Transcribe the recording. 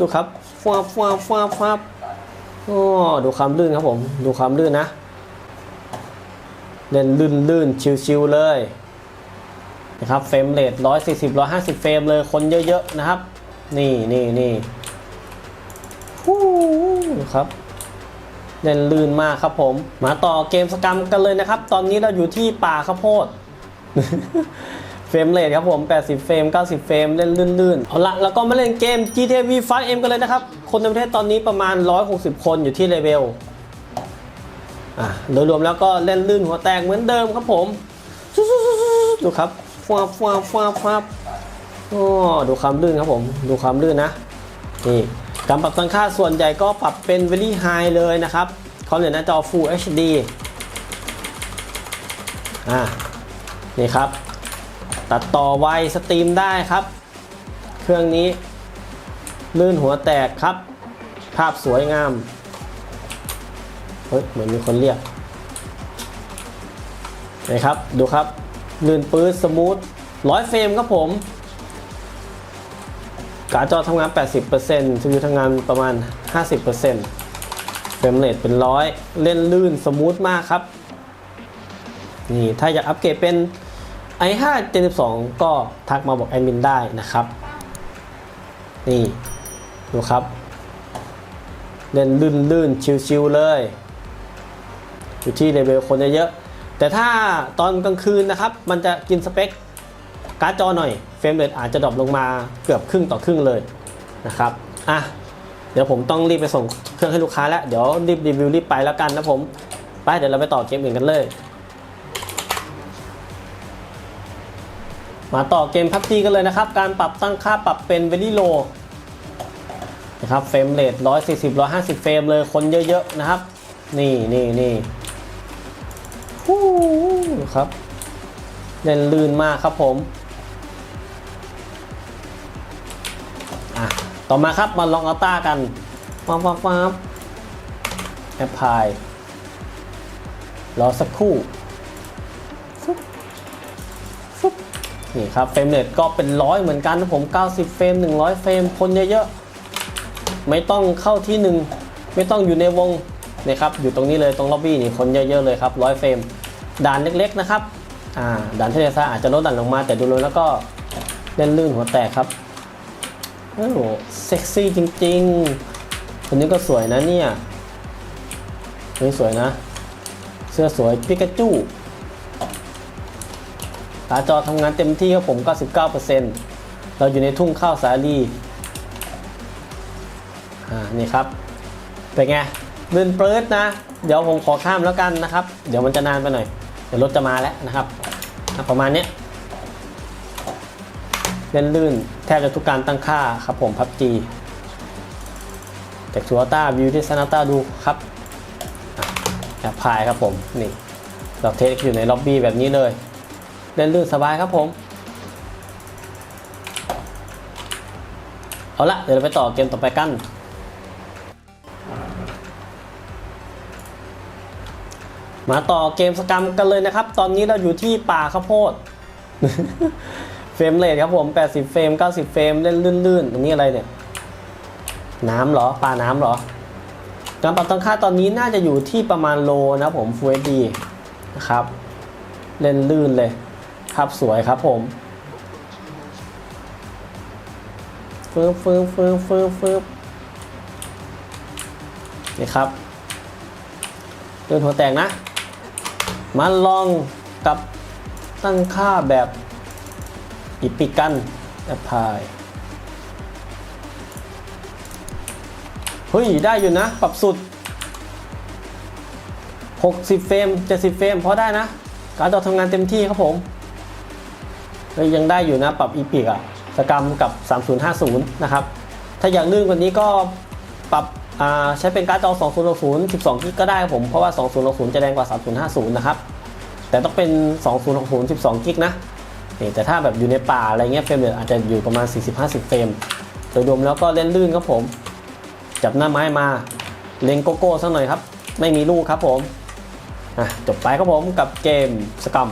ดูครับฟ้าบฟ้าบฟ้าบฟ้าบโอ้ดูความลื่นครับผม ดูความลื่นนะ เล่นลื่นลื่นชิวๆเลยนะครับเฟรมเรท140 150เฟรมเลยคนเยอะๆนะครับ นี่นี่นี่ฮู้ครับเล่นลื่นมากครับผม มาต่อเกมสกรรมกันเลยนะครับ ตอนนี้เราอยู่ที่ป่าข้าวโพด เฟรมเรทครับผม 80 เฟรม 90 เฟรม เล่นลื่นๆ เอาละแล้วก็มาเล่นเกม GTA V 5M กันเลยนะครับ คนในประเทศตอนนี้ประมาณ 160 คนอยู่ที่เลเวลอะโดยรวมแล้วก็เล่นลื่นหัวแตกเหมือนเดิมครับผม ดูครับฟ้าฟ้าฟ้าฟ้าบโอ้ดูความลื่นครับผม ดูความลื่นนะ นี่การปรับตั้งค่าส่วนใหญ่ก็ปรับเป็น very high เลยนะครับเขาเลยหน้าจอ Full HD อ่านี่ครับ ตัดต่อไวสตรีมได้ครับ เครื่องนี้ลื่นหัวแตกครับ ภาพสวยงาม เฮ้ย เหมือนมีคนเรียกนะครับ ดูครับ ลื่นปื้ดสมูทร้อยเฟรมครับผม การจอทำงาน 80% CPU ทำงานประมาณ 50%เฟรมเรทเป็นร้อย เล่นลื่นสมูทมากครับ นี่ ถ้าอยากอัปเกรดเป็น i5 Gen 12 ก็ทักมาบอกแอดมินได้นะครับ นี่ดูครับเล่นลื่นลื่นชิวๆเลย อยู่ที่เลเวลคนเยอะๆแต่ถ้าตอนกลางคืนนะครับ มันจะกินสเปคการ์ดจอหน่อยเฟรมเรทอาจจะดรอปลงมาเกือบครึ่งต่อครึ่งเลยนะครับอะเดี๋ยวผมต้องรีบไปส่งเครื่องให้ลูกค้าแล้ว เดี๋ยวรีบรีวิวรีบไปแล้วกันนะผม ไปเดี๋ยวเราไปต่อเกมอื่นกันเลย มาต่อเกมพับจีกันเลยนะครับ การปรับตั้งค่าปรับเป็นเวลี่โลนะครับเฟรมเรท140 150 เฟรมเลยคนเยอะๆนะครับ นี่นี่นี่ฮู้ครับเล่นลื่นมากครับผมอะต่อมาครับมาลองอัลต้ากันฟ้าบฟ้าบฟ้าบแอปพลายรอสักครู่ นี่ครับเฟรมเรทก็เป็นร้อยเหมือนกันนะผม 90 เฟรม 100 เฟรมคนเยอะๆ ไม่ต้องเข้าที่หนึ่งไม่ต้องอยู่ในวงนี่ครับอยู่ตรงนี้เลยตรงล็อบบี้นี่คนเยอะๆเลยครับ100เฟรมด่านเล็กๆนะครับอ่าด่านเทเลซ่าอาจจะลดด่านลงมาแต่ดูรวมแล้วก็เล่นลื่นหัวแตกครับโอ้โหเซ็กซี่จริงๆคนนี้ก็สวยนะเนี่ยนนี้สวยนะ เสื้อสวยปิกาจู ตาจอทำงานเต็มที่ครับผม 99%เราอยู่ในทุ่งข้าวสาลีอ่านี่ครับ เป็นไงลื่นเปิดนะ เดี๋ยวผมขอข้ามแล้วกันนะครับ เดี๋ยวมันจะนานไปหน่อย เดี๋ยวรถจะมาแล้วนะครับ ประมาณเนี้ยเล่นลื่นแทบจะทุกการตั้งค่าครับผมพับจีจากชัวต้าวิวที่ซานาต้าดูครับแอปพายครับผม นี่เราเทสอยู่ในล็อบบี้แบบนี้เลย ล่นลื่นสบายครับผม เอาละเดี๋ยวเราไปต่อเกมต่อไปกัน มาต่อเกมสกรรมกันเลยนะครับ ตอนนี้เราอยู่ที่ป่าข้าวโพดเฟรมเรทครับผม 80 เฟรม 90 เฟรมเล่นลื่นๆ ตรงนี้อะไรเนี่ย น้ำเหรอ ปลาน้ำเหรอ การปรับตั้งค่าตอนนี้น่าจะอยู่ที่ประมาณโลนะผม Full HD นะครับ เล่นลื่นเลย ภาพสวยครับผมฟืบฟืบฟืบฟืบฟืบนี่ครับเลื่นหัวแตกนะ มาลองกับตั้งค่าแบบอีปิกันแอปพลายเฮ้ย ได้อยู่นะ ปรับสุด 60 เฟรม 70 เฟรมพอได้นะ การจอทำงานเต็มที่ครับผม ยังได้อยู่นะปรับอีพิกอะสกรรมกับ 3050 นะครับ ถ้าอยากลื่นกว่านี้ก็ปรับใช้เป็นการ์ดจอ 2060 12 กิกก็ได้ผม เพราะว่า 2060 จะแรงกว่า 3050 นะครับ แต่ต้องเป็น 2060 12 กิกนะนี่แต่ถ้าแบบอยู่ในป่าอะไรเงี้ยเฟรมเรทอาจจะอยู่ประมาณ 40-50 เฟรม โดยรวมแล้วก็เล่นลื่นครับผม จับหน้าไม้มา เล็งโกโก้สักหน่อยครับ ไม่มีลูกครับผมจบไปครับผมกับเกมสกรรม